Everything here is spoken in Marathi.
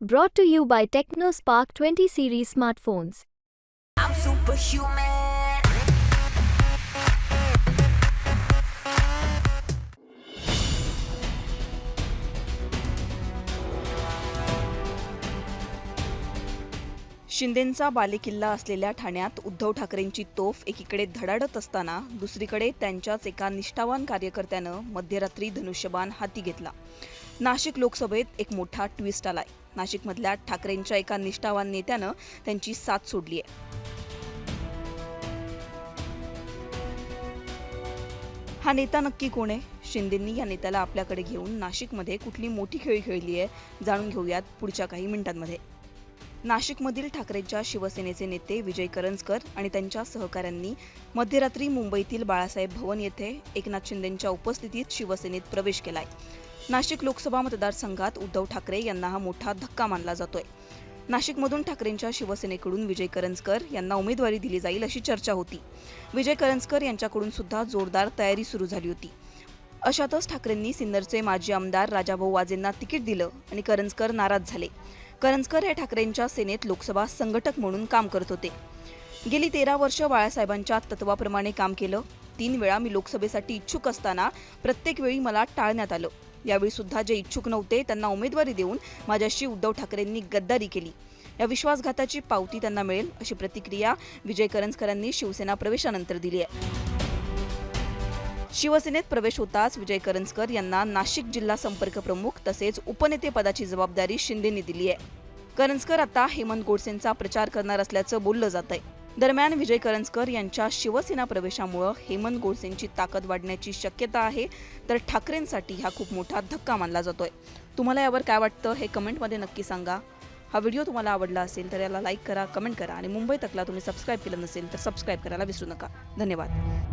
Brought to you by TechnoSpark 20 series smartphones. I'm superhuman. शिंदेंचा बालेकिल्ला असलेल्या ठाण्यात उद्धव ठाकरेंची तोफ एकीकडे धडाडत असताना दुसरीकडे त्यांच्याच एका निष्ठावान कार्यकर्त्यानं मध्यरात्री धनुष्यबाण हाती घेतला नाशिक लोकसभेत एक मोठा ट्विस्ट आलाय नाशिकमधल्या ठाकरेंच्या एका निष्ठावान नेत्यानं त्यांची साथ सोडली आहे हा नेता नक्की कोण आहे? शिंदेंनी या नेत्याला आपल्याकडे घेऊन नाशिकमध्ये कुठली मोठी खेळी खेळली आहे जाणून घेऊयात पुढच्या काही मिनिटांमध्ये. नाशिकमधील ठाकरेंच्या शिवसेनेचे नेते विजय करंजकर आणि त्यांच्या सहकाऱ्यांनी मध्यरात्री मुंबईतील बाळासाहेब भवन येथे एकनाथ शिंदेंच्या उपस्थितीत शिवसेनेत प्रवेश केलाय. नाशिक लोकसभा मतदारसंघात उद्धव ठाकरे यांना हा मोठा धक्का मानला जातोय. नाशिकमधून ठाकरेंच्या शिवसेनेकडून विजय करंजकर यांना उमेदवारी दिली जाईल अशी चर्चा होती. विजय करंजकर यांच्याकडून सुद्धा जोरदार तयारी सुरू झाली होती. अशातच ठाकरेंनी सिन्नरचे माजी आमदार राजाभाऊ वाजेंना तिकीट दिलं आणि करंजकर नाराज झाले. करंजकर हे ठाकरेंच्या सेनेत लोकसभा संघटक म्हणून काम करत होते. गेली तेरा वर्ष बाळासाहेबांच्या तत्वाप्रमाणे काम केलं. तीन वेळा मी लोकसभेसाठी इच्छुक असताना प्रत्येक वेळी मला टाळण्यात आलं. यावेळी सुद्धा जे इच्छुक नव्हते त्यांना उमेदवारी देऊन माझ्याशी उद्धव ठाकरेंनी गद्दारी केली. या विश्वासघाताची पावती त्यांना मिळेल अशी प्रतिक्रिया विजय करंजकरांनी शिवसेना प्रवेशानंतर दिली आहे. शिवसेनेत प्रवेश होताच विजय करंजकर यांना नाशिक जिल्हा संपर्क प्रमुख तसेच उपनेतेपदाची जबाबदारी शिंदेनी दिली आहे. करंजकर आता हेमंत गोडसेंचा प्रचार करणार असल्याचं बोललं जात आहे दरम्यान विजय करंजकर यांच्या शिवसेना प्रवेशामुळं हेमंत गोडसेंची ताकद वाढण्याची शक्यता आहे तर ठाकरेंसाठी हा खूप मोठा धक्का मानला जातोय. तुम्हाला यावर काय वाटतं हे कमेंटमध्ये नक्की सांगा. हा व्हिडिओ तुम्हाला आवडला असेल तर याला लाईक करा कमेंट करा आणि मुंबई तकला तुम्ही सबस्क्राईब केलं नसेल तर सबस्क्राईब करायला विसरू नका. धन्यवाद.